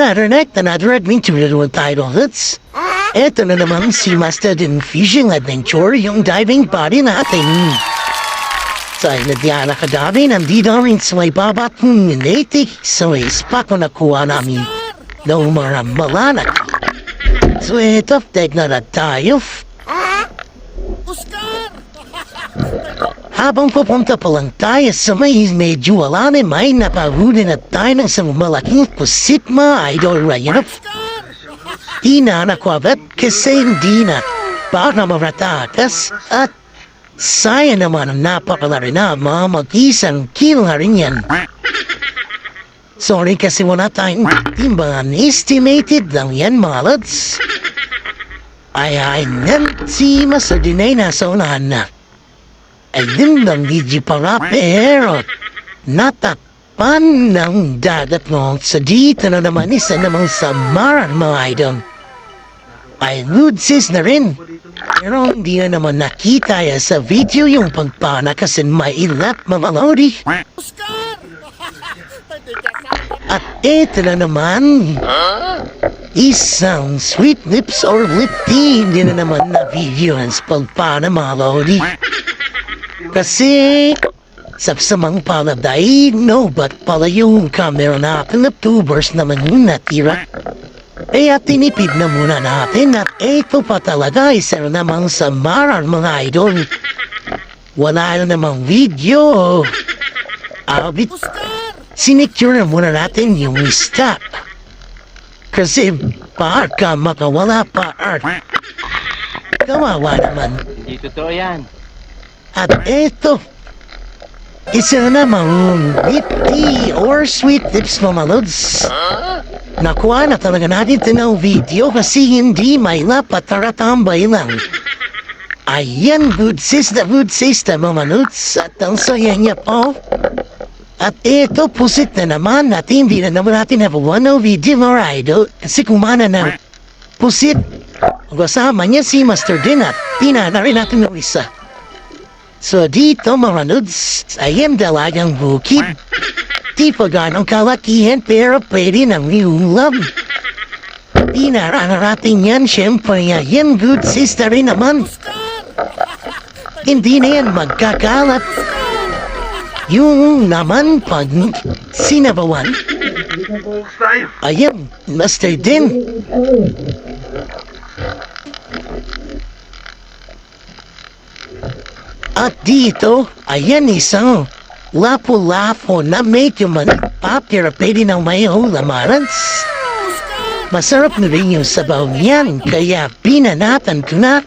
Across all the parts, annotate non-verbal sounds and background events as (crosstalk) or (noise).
Another night, another adventure with title hits. Eto na naman si Master din Fishing Adventure, yung diving body natin. Sa inadya na kagabi, nandito rin sa may babat ng Nate, so ispa ko nakuha namin ng mga malanak. So ito, take na na tayo. (laughs) Habang pupunta pa lang tayo sa may medyo alanin, may napahuli na tayo ng isang malaking pusit mga idol na nakwabet kasi hindi na para maratakas at sayang naman ang napakalari na mga mag-isang kilo na rin yan. Sorry kasi wala tayong timbangan estimated lang yan mga lads. Ay ay nan si Masadinay nasa unahan na. Din lang di para pero natakpan ng dagat mo sa dito na naman isa namang samaran mga idol. Ay sis na rin. Pero hindi na naman nakita ya sa video yung pagpana kasi may ilat mga lodi. At ito na naman. Isang sweet lips or lip tea hindi na naman na video ang pagpana mga lodi. Kasi sa samang paladay, no, but pala yung camera na tubers naman yung natira. Kaya tinipid na muna natin at ito pa talaga isa na namang samaran mga idol. Wala na namang video. Abit, sinicure na muna natin yung stop. Kasi baka makawala pa art. Kawawa naman. Hindi totoo yan. At eto, isa na namang tea or sweet lips mga lods. Nakuha na talaga natin ito video kasi hindi may lapataratambay lang. Ayan, good sister, good sister mga lods. At ang saya niya po. At ito, pusit na naman at hindi na naman natin nabuwan ng video mga idol kasi kumana na pusit. Kasama niya si Master Din at natin ng isa. So dito mga nudes, I am dalagang bukid. (laughs) Di pa ganong kalakihan pero pwede nang iulam. Di nararating yan, syempre nga yan good sister rin naman. Hindi na yan magkakalat. Yung naman pag sinabawan, ayan, master din. At dito, ayan isang lapo-lapo na medyo manipapira pwede ng may hulamarans. Masarap na rin yung sabaw niyan, kaya pinanatan ko na.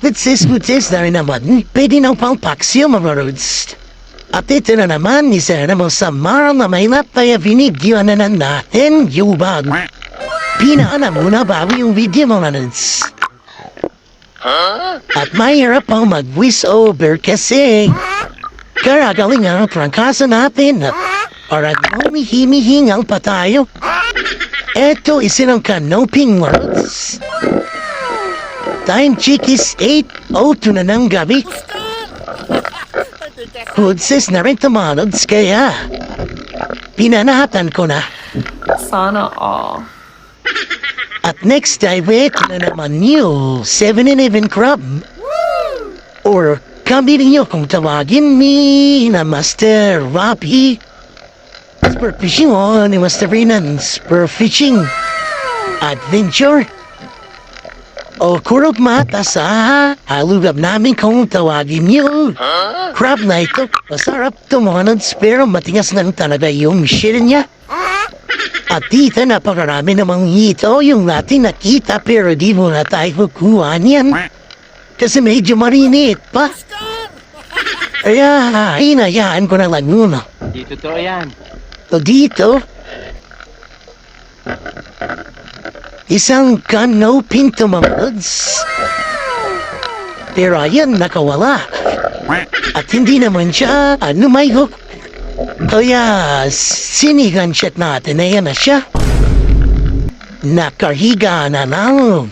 Bitsis butis na rin naman, pwede ng pangpaksyo mga roads. At ito na naman, isa na naman sa maral na may napaya binigyo na na natin yung bag. Pinaan na muna bago yung video mga. At mahirap pang mag-wish over kasi karagaling ang prangkasa natin at para humihingal pa tayo. Eto isinang kanoping words. Time check is 8.02 na ng gabi. Hudsis na rin tumalods kaya pinanahatan ko na. Sana all. At next time, ito na naman new 7-Eleven crab. Or kami ninyo kung tawagin ni na Master Robbie. Spur Fishing o ni Master Renan Spur Fishing Adventure. O kurog mata sa halugab namin kung tawagin niyo. Crab na ito, masarap tumonod pero matigas lang talaga yung shit niya. At dito napakarami namang ito yung natin nakita pero di mo na tayo kukuha niyan. Kasi medyo marinit pa. Kaya hinayaan ko na lang muna. Hindi totoo yan. So dito, isang canoping tumamads. Pero ayan, nakawala. At hindi naman siya, ano may hook. Kaya sinigan siya natin na yan na siya. Nakahiga na lang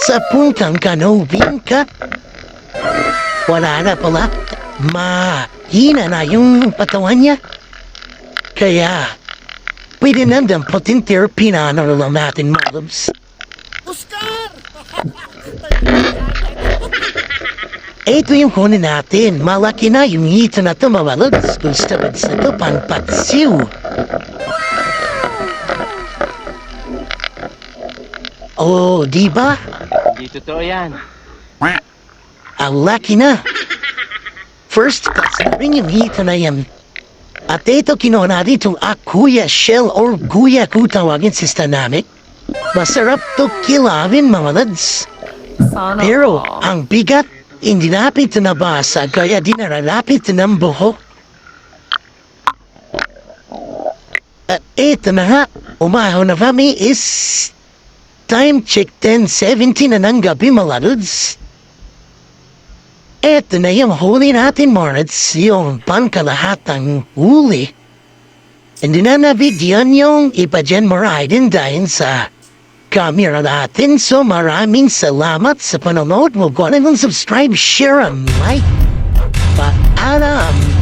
sa puntang canoping ka. Wala na pala. Mahina na yung patawan niya. Kaya, pwede nandang patintir pinanaro lang natin mga lods. (laughs) Ito yung kunin natin. Malaki na yung hito na ito, mga lods. Gusto ba sa ito, panpatsiw. Oh, di ba? Hindi totoo yan. Ang laki na. First class na rin yung hito na yan. At ito kinuha natin itong akuya shell or guya kung tawagin sa stanamic. Masarap to kilawin mga lads. Sana Pero ang bigat, hindi napit na nabasa kaya di naralapit ng buhok. At ito na nga, umahaw na kami is time check 10.17 na ng gabi mga lads. Ito na yung huli natin, Moritz, yung pangkalahatang huli. Hindi na nabigyan yung iba dyan maridin dahil sa camera natin. So maraming salamat sa panonood. Kung ano subscribe, share, and like. Paalam!